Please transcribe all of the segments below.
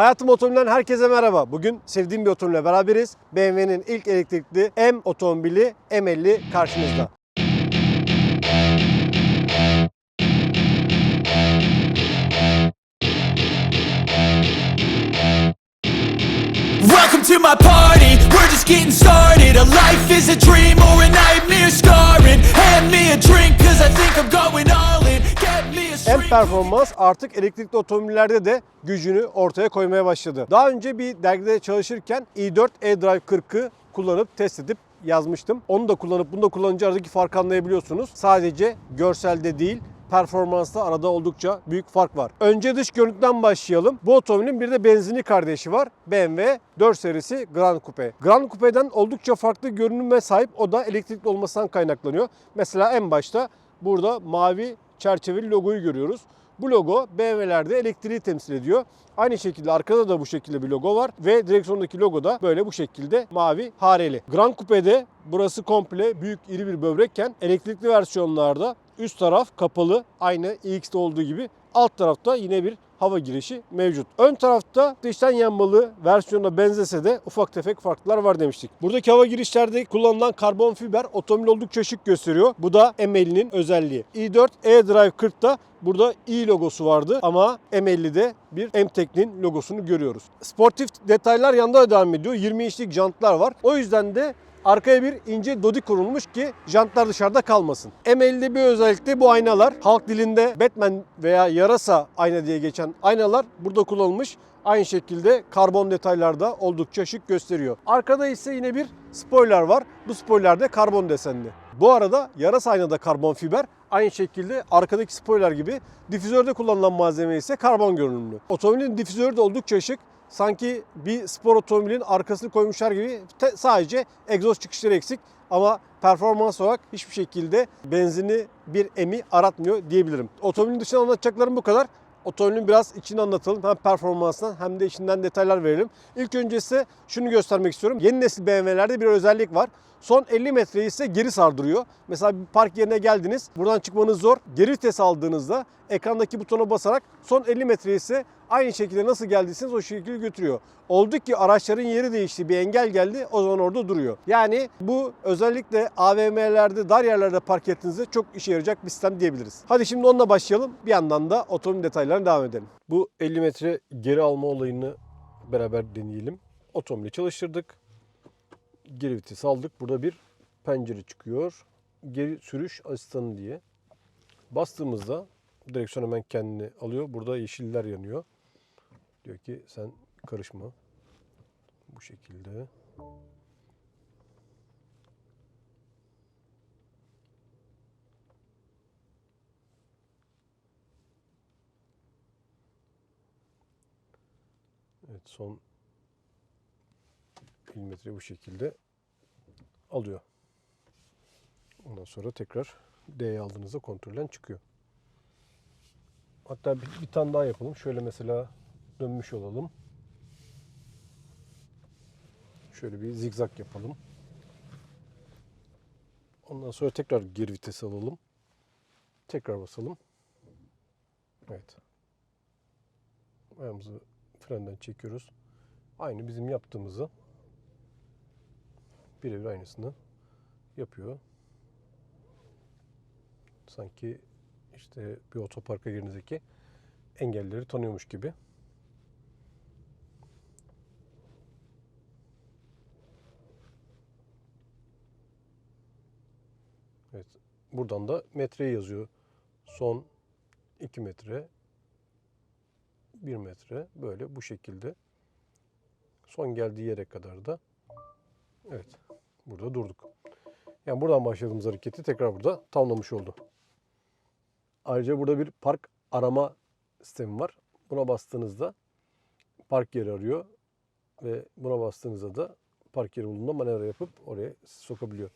Hayatım Otomobil'den herkese merhaba. Bugün sevdiğim bir otomobille beraberiz. BMW'nin ilk elektrikli M otomobili M50 karşınızda. Welcome to my party, we're just getting started A life is a dream or a nightmare performans artık elektrikli otomobillerde de gücünü ortaya koymaya başladı. Daha önce bir dergide çalışırken i4 e-Drive 40'ı kullanıp test edip yazmıştım. Onu da kullanıp bunu da kullanınca aradaki farkı anlayabiliyorsunuz. Sadece görselde değil performansta arada oldukça büyük fark var. Önce dış görüntüden başlayalım. Bu otomobilin bir de benzinli kardeşi var. BMW 4 serisi Grand Coupe. Grand Coupe'den oldukça farklı görünüme sahip. O da elektrikli olmasından kaynaklanıyor. Mesela en başta burada mavi çerçeveli logoyu görüyoruz. Bu logo BMW'lerde elektriği temsil ediyor. Aynı şekilde arkada da bu şekilde bir logo var ve direksiyondaki logo da böyle bu şekilde mavi hareli. Grand Coupe'de burası komple büyük iri bir böbrekken elektrikli versiyonlarda üst taraf kapalı aynı iX'te olduğu gibi alt tarafta yine bir hava girişi mevcut. Ön tarafta dıştan yanmalı versiyonuna benzese de ufak tefek farklar var demiştik. Buradaki hava girişlerde kullanılan karbon fiber otomobil oldukça şık gösteriyor. Bu da M50'nin özelliği. i4 e-Drive 40'ta Burada i logosu vardı ama M50'de bir M-Tek'nin logosunu görüyoruz. Sportif detaylar yanda da devam ediyor. 20 inçlik jantlar var. O yüzden de Arkaya bir ince dodi kurulmuş ki jantlar dışarıda kalmasın. M50'de bir özellik de bu aynalar. Halk dilinde Batman veya yarasa ayna diye geçen aynalar burada kullanılmış. Aynı şekilde karbon detaylarda oldukça şık gösteriyor. Arkada ise yine bir spoiler var. Bu spoiler de karbon desenli. Bu arada yarasa aynada karbon fiber. Aynı şekilde arkadaki spoiler gibi difüzörde kullanılan malzeme ise karbon görünümlü. Otomobilin difüzörü de oldukça şık sanki bir spor otomobilin arkasını koymuşlar gibi te- sadece egzoz çıkışları eksik ama performans olarak hiçbir şekilde benzini bir emi aratmıyor diyebilirim. Otomobilin dışında anlatacaklarım bu kadar. Otomobilin biraz içini anlatalım. Hem performansından hem de içinden detaylar verelim. İlk önce size şunu göstermek istiyorum. Yeni nesil BMW'lerde bir özellik var. Son 50 metreyi ise geri sardırıyor. Mesela bir park yerine geldiniz. Buradan çıkmanız zor. Geri vites aldığınızda ekrandaki butona basarak son 50 metreyi ise aynı şekilde nasıl geldiyseniz o şekilde götürüyor. Oldu ki araçların yeri değişti, bir engel geldi o zaman orada duruyor. Yani bu özellikle AVM'lerde, dar yerlerde park ettiğinizde çok işe yarayacak bir sistem diyebiliriz. Hadi şimdi onunla başlayalım. Bir yandan da otomobil detaylarına devam edelim. Bu 50 metre geri alma olayını beraber deneyelim. Otomobili çalıştırdık. Geri vites aldık. Burada bir pencere çıkıyor. Geri sürüş asistanı diye. Bastığımızda direksiyon hemen kendini alıyor. Burada yeşiller yanıyor. Diyor ki sen karışma. Bu şekilde. Evet son milimetre bu şekilde alıyor. Ondan sonra tekrar D'ye aldığınızda kontrolden çıkıyor. Hatta bir, bir tane daha yapalım. Şöyle mesela dönmüş olalım. Şöyle bir zigzag yapalım. Ondan sonra tekrar geri vites alalım. Tekrar basalım. Evet. Ayağımızı frenden çekiyoruz. Aynı bizim yaptığımızı birebir aynısını yapıyor. Sanki işte bir otoparka girdiğinizdeki engelleri tanıyormuş gibi. Evet. Buradan da metreyi yazıyor. Son 2 metre 1 metre böyle bu şekilde son geldiği yere kadar da evet burada durduk. Yani buradan başladığımız hareketi tekrar burada tamamlamış oldu. Ayrıca burada bir park arama sistemi var. Buna bastığınızda park yeri arıyor ve buna bastığınızda da park yeri bulduğunda manevra yapıp oraya sokabiliyor.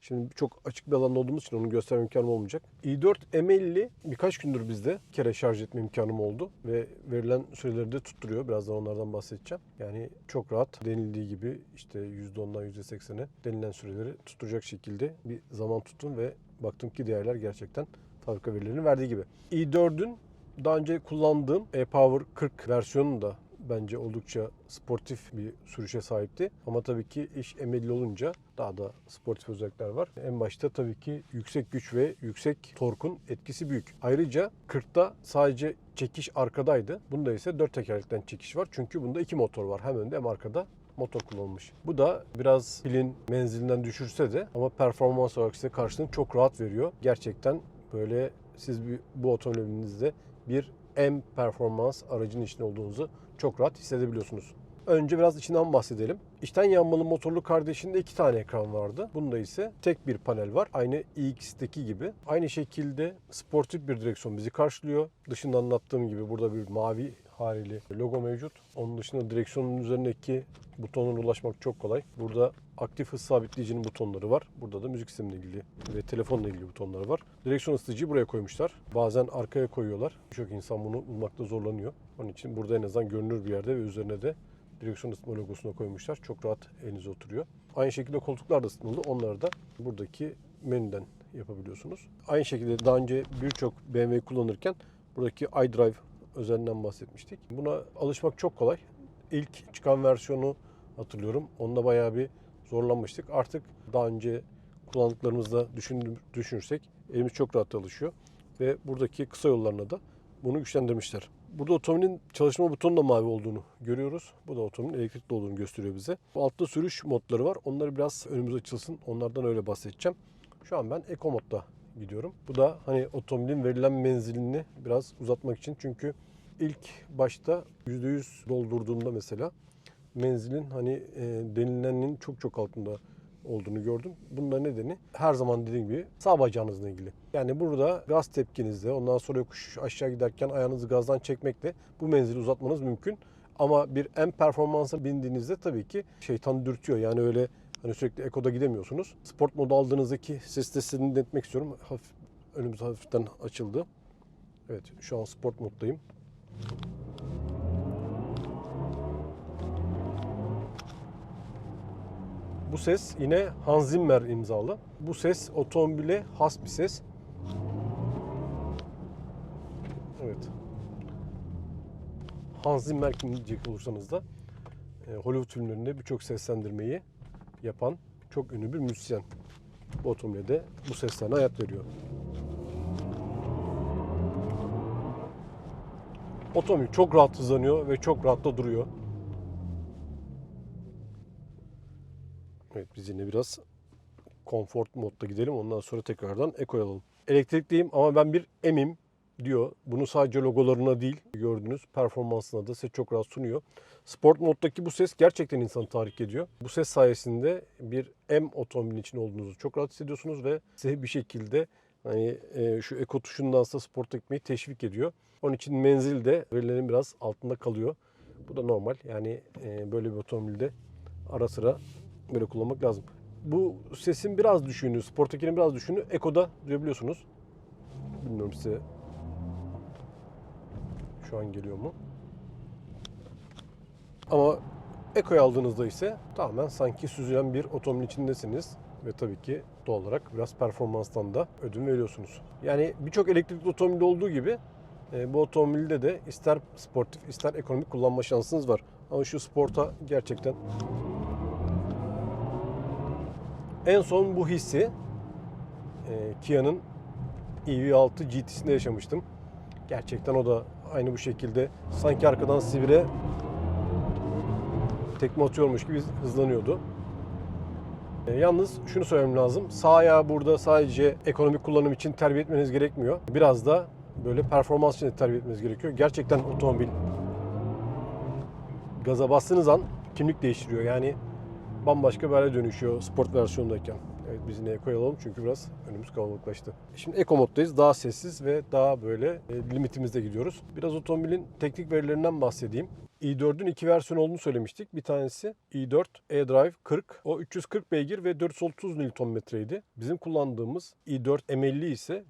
Şimdi çok açık bir alanda olduğumuz için onu gösterme imkanım olmayacak. i4 M50 birkaç gündür bizde bir kere şarj etme imkanım oldu ve verilen süreleri de tutturuyor. Birazdan onlardan bahsedeceğim. Yani çok rahat denildiği gibi işte %10'dan %80'e denilen süreleri tutturacak şekilde bir zaman tuttum ve baktım ki değerler gerçekten fabrika verilerinin verdiği gibi. i4'ün daha önce kullandığım e-Power 40 versiyonunu da bence oldukça sportif bir sürüşe sahipti. Ama tabii ki iş emelli olunca daha da sportif özellikler var. En başta tabii ki yüksek güç ve yüksek torkun etkisi büyük. Ayrıca 40'ta sadece çekiş arkadaydı. Bunda ise 4 tekerlekten çekiş var. Çünkü bunda iki motor var. Hem önde hem arkada motor kullanılmış. Bu da biraz pilin menzilinden düşürse de ama performans olarak size karşılığını çok rahat veriyor. Gerçekten böyle siz bir, bu otomobilinizde bir M performans aracın içinde olduğunuzu çok rahat hissedebiliyorsunuz. Önce biraz içinden bahsedelim. İçten yanmalı motorlu kardeşinde iki tane ekran vardı. Bunda ise tek bir panel var. Aynı iX'teki gibi. Aynı şekilde sportif bir direksiyon bizi karşılıyor. Dışında anlattığım gibi burada bir mavi haliyle logo mevcut. Onun dışında direksiyonun üzerindeki butonlara ulaşmak çok kolay. Burada aktif hız sabitleyicinin butonları var. Burada da müzik sistemiyle ilgili ve telefonla ilgili butonları var. Direksiyon ısıtıcıyı buraya koymuşlar. Bazen arkaya koyuyorlar. Birçok insan bunu bulmakta zorlanıyor. Onun için burada en azından görünür bir yerde ve üzerine de direksiyon ısıtma logosunu koymuşlar. Çok rahat elinize oturuyor. Aynı şekilde koltuklar da ısıtmalı. Onları da buradaki menüden yapabiliyorsunuz. Aynı şekilde daha önce birçok BMW kullanırken buradaki iDrive özelliğinden bahsetmiştik. Buna alışmak çok kolay. İlk çıkan versiyonu hatırlıyorum. Onda bayağı bir zorlanmıştık. Artık daha önce kullandıklarımızda düşünürsek elimiz çok rahat alışıyor. Ve buradaki kısa yollarına da bunu güçlendirmişler. Burada otomobilin çalışma butonu da mavi olduğunu görüyoruz. Bu da otomobilin elektrikli olduğunu gösteriyor bize. Bu altta sürüş modları var. Onları biraz önümüz açılsın. Onlardan öyle bahsedeceğim. Şu an ben Eco modda gidiyorum. Bu da hani otomobilin verilen menzilini biraz uzatmak için. Çünkü ilk başta %100 doldurduğumda mesela menzilin hani e, denilenin çok çok altında olduğunu gördüm. Bunun da nedeni her zaman dediğim gibi sağ bacağınızla ilgili. Yani burada gaz tepkinizle ondan sonra yokuş aşağı giderken ayağınızı gazdan çekmekle bu menzili uzatmanız mümkün. Ama bir M performansa bindiğinizde tabii ki şeytan dürtüyor. Yani öyle hani sürekli ekoda gidemiyorsunuz. Sport modu aldığınızdaki ses testini netmek istiyorum. Hafif, önümüz hafiften açıldı. Evet şu an sport moddayım. Bu ses yine Hans Zimmer imzalı. Bu ses otomobile has bir ses. Evet. Hans Zimmer kim diyecek olursanız da e, Hollywood filmlerinde birçok seslendirmeyi yapan çok ünlü bir müzisyen. Bu otomobile de bu seslerine hayat veriyor. Otomobil çok rahat hızlanıyor ve çok rahat da duruyor. Evet biz yine biraz comfort modda gidelim. Ondan sonra tekrardan Eco'ya alalım. Elektrikliyim ama ben bir M'im diyor. Bunu sadece logolarına değil gördüğünüz performansına da size çok rahat sunuyor. Sport moddaki bu ses gerçekten insanı tahrik ediyor. Bu ses sayesinde bir M otomobilin içinde olduğunuzu çok rahat hissediyorsunuz ve size bir şekilde hani e, şu Eco tuşundan da sporta gitmeyi teşvik ediyor. Onun için menzil de verilerin biraz altında kalıyor. Bu da normal. Yani e, böyle bir otomobilde ara sıra böyle kullanmak lazım. Bu sesin biraz düşüğünü, Sportaki'nin biraz düşüğünü Eco'da duyabiliyorsunuz. Bilmiyorum size şu an geliyor mu? Ama Eco'yu aldığınızda ise tamamen sanki süzülen bir otomobil içindesiniz. Ve tabii ki doğal olarak biraz performanstan da ödün veriyorsunuz. Yani birçok elektrikli otomobilde olduğu gibi e, bu otomobilde de ister sportif ister ekonomik kullanma şansınız var. Ama şu sporta gerçekten en son bu hissi e, Kia'nın EV6 GT'sinde yaşamıştım. Gerçekten o da aynı bu şekilde sanki arkadan sivire tekme atıyormuş gibi hızlanıyordu. E, yalnız şunu söylemem lazım. Sağ ayağı burada sadece ekonomik kullanım için terbiye etmeniz gerekmiyor. Biraz da böyle performans için terbiye etmeniz gerekiyor. Gerçekten otomobil gaza bastığınız an kimlik değiştiriyor. Yani bambaşka bir hale dönüşüyor sport versiyondayken. Evet biz yine Eco'yu alalım çünkü biraz önümüz kalabalıklaştı. Şimdi Eco moddayız. Daha sessiz ve daha böyle e, limitimizde gidiyoruz. Biraz otomobilin teknik verilerinden bahsedeyim. i4'ün iki versiyon olduğunu söylemiştik. Bir tanesi i4 e-Drive 40. O 340 beygir ve 430 Nm'ydi. Bizim kullandığımız i4 M50 ise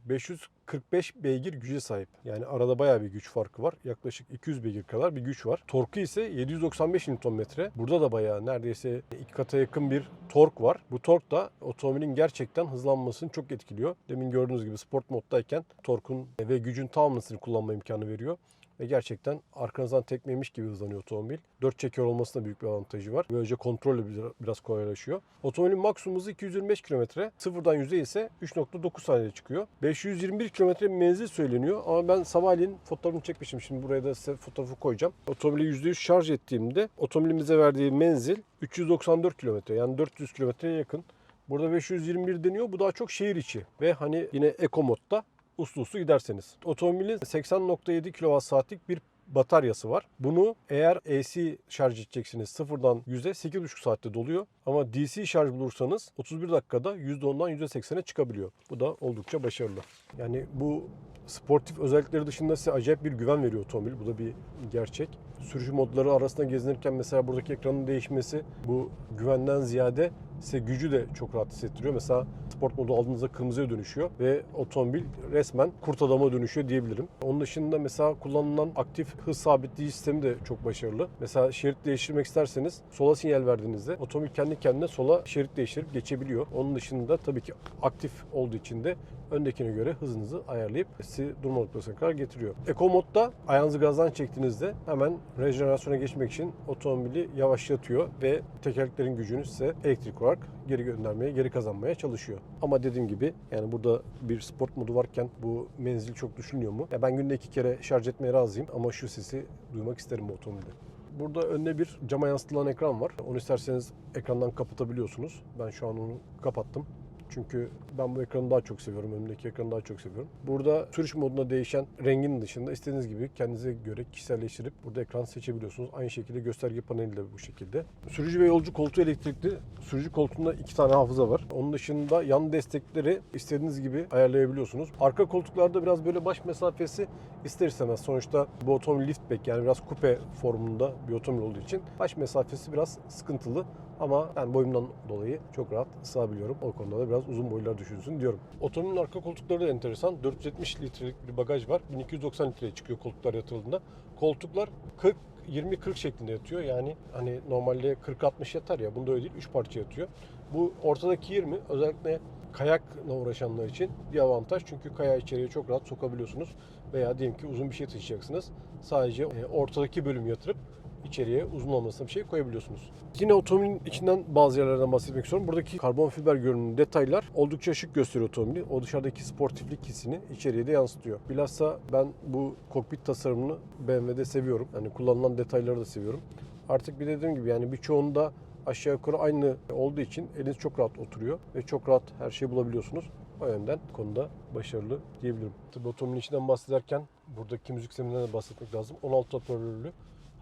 545 beygir güce sahip. Yani arada bayağı bir güç farkı var. Yaklaşık 200 beygir kadar bir güç var. Torku ise 795 Nm. Burada da bayağı neredeyse iki kata yakın bir tork var. Bu tork da otomobilin gerçekten hızlanmasını çok etkiliyor. Demin gördüğünüz gibi sport moddayken torkun ve gücün tamamını kullanma imkanı veriyor. ve gerçekten arkanızdan tekmemiş gibi hızlanıyor otomobil. 4 çeker olmasında büyük bir avantajı var. Böylece kontrol biraz kolaylaşıyor. Otomobilin maksimum hızı 225 km. Sıfırdan 100'e ise 3.9 saniyede çıkıyor. 521 km bir menzil söyleniyor ama ben sabahleyin fotoğrafını çekmişim. Şimdi buraya da size fotoğrafı koyacağım. Otomobili %100 şarj ettiğimde otomobilimize verdiği menzil 394 km yani 400 kilometreye yakın. Burada 521 deniyor. Bu daha çok şehir içi ve hani yine eco modda uslu uslu giderseniz. Otomobilin 80.7 kWh'lik bir bataryası var. Bunu eğer AC şarj edeceksiniz sıfırdan 100'e 8,5 saatte doluyor. Ama DC şarj bulursanız 31 dakikada %10'dan %80'e çıkabiliyor. Bu da oldukça başarılı. Yani bu sportif özellikleri dışında size acayip bir güven veriyor otomobil. Bu da bir gerçek. Sürücü modları arasında gezinirken mesela buradaki ekranın değişmesi bu güvenden ziyade size gücü de çok rahat hissettiriyor. Mesela sport modu aldığınızda kırmızıya dönüşüyor ve otomobil resmen kurt adama dönüşüyor diyebilirim. Onun dışında mesela kullanılan aktif hız sabitleyici sistemi de çok başarılı. Mesela şerit değiştirmek isterseniz sola sinyal verdiğinizde otomobil kendi kendine sola şerit değiştirip geçebiliyor. Onun dışında tabii ki aktif olduğu için de öndekine göre hızınızı ayarlayıp sizi durma noktasına kadar getiriyor. Eco modda ayağınızı gazdan çektiğinizde hemen rejenerasyona geçmek için otomobili yavaşlatıyor ve tekerleklerin gücünü size elektrik olarak geri göndermeye, geri kazanmaya çalışıyor. Ama dediğim gibi yani burada bir sport modu varken bu menzil çok düşünülüyor mu? Ya ben günde iki kere şarj etmeye razıyım ama şu sesi duymak isterim bu otomobilde. Burada önüne bir cama yansıtılan ekran var. Onu isterseniz ekrandan kapatabiliyorsunuz. Ben şu an onu kapattım. Çünkü ben bu ekranı daha çok seviyorum. Önümdeki ekranı daha çok seviyorum. Burada sürüş moduna değişen rengin dışında istediğiniz gibi kendinize göre kişiselleştirip burada ekran seçebiliyorsunuz. Aynı şekilde gösterge paneli de bu şekilde. Sürücü ve yolcu koltuğu elektrikli. Sürücü koltuğunda iki tane hafıza var. Onun dışında yan destekleri istediğiniz gibi ayarlayabiliyorsunuz. Arka koltuklarda biraz böyle baş mesafesi ister istemez. Sonuçta bu otomobil liftback yani biraz kupe formunda bir otomobil olduğu için baş mesafesi biraz sıkıntılı. Ama ben boyumdan dolayı çok rahat sığabiliyorum. O konuda da biraz uzun boylar düşünsün diyorum. Otomobilin arka koltukları da enteresan. 470 litrelik bir bagaj var. 1290 litreye çıkıyor koltuklar yatırıldığında. Koltuklar 40 20-40 şeklinde yatıyor. Yani hani normalde 40-60 yatar ya. Bunda öyle değil. 3 parça yatıyor. Bu ortadaki 20 özellikle kayakla uğraşanlar için bir avantaj. Çünkü kayağı içeriye çok rahat sokabiliyorsunuz. Veya diyelim ki uzun bir şey taşıyacaksınız. Sadece e, ortadaki bölüm yatırıp içeriye uzun olmasına bir şey koyabiliyorsunuz. Yine otomobilin içinden bazı yerlerden bahsetmek istiyorum. Buradaki karbon fiber görünümlü detaylar oldukça şık gösteriyor otomobili. O dışarıdaki sportiflik hissini içeriye de yansıtıyor. Bilhassa ben bu kokpit tasarımını BMW'de seviyorum. Yani kullanılan detayları da seviyorum. Artık bir dediğim gibi yani birçoğunda aşağı yukarı aynı olduğu için eliniz çok rahat oturuyor ve çok rahat her şeyi bulabiliyorsunuz. O yönden konuda başarılı diyebilirim. Tabii otomobilin içinden bahsederken buradaki müzik sisteminden de bahsetmek lazım. 16 hoparlörlü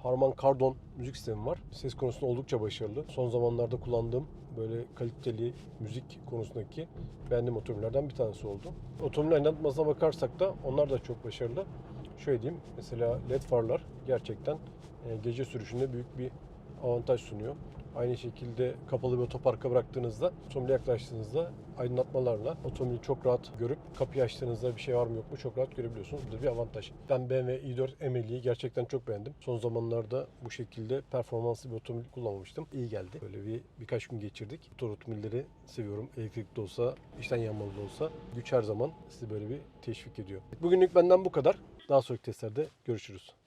Harman Kardon müzik sistemi var. Ses konusunda oldukça başarılı. Son zamanlarda kullandığım böyle kaliteli müzik konusundaki beğendiğim otomobillerden bir tanesi oldu. Otomobil aydınlatmasına bakarsak da onlar da çok başarılı. Şöyle diyeyim mesela led farlar gerçekten e, gece sürüşünde büyük bir avantaj sunuyor. Aynı şekilde kapalı bir otoparka bıraktığınızda, otomobile yaklaştığınızda aydınlatmalarla otomobili çok rahat görüp kapıyı açtığınızda bir şey var mı yok mu çok rahat görebiliyorsunuz. Bu da bir avantaj. Ben BMW i4 ML'yi gerçekten çok beğendim. Son zamanlarda bu şekilde performanslı bir otomobil kullanmamıştım. İyi geldi. Böyle bir birkaç gün geçirdik. Motor otomobilleri seviyorum. Elektrikli olsa, içten yanmalı da olsa güç her zaman sizi böyle bir teşvik ediyor. Bugünlük benden bu kadar. Daha sonraki testlerde görüşürüz.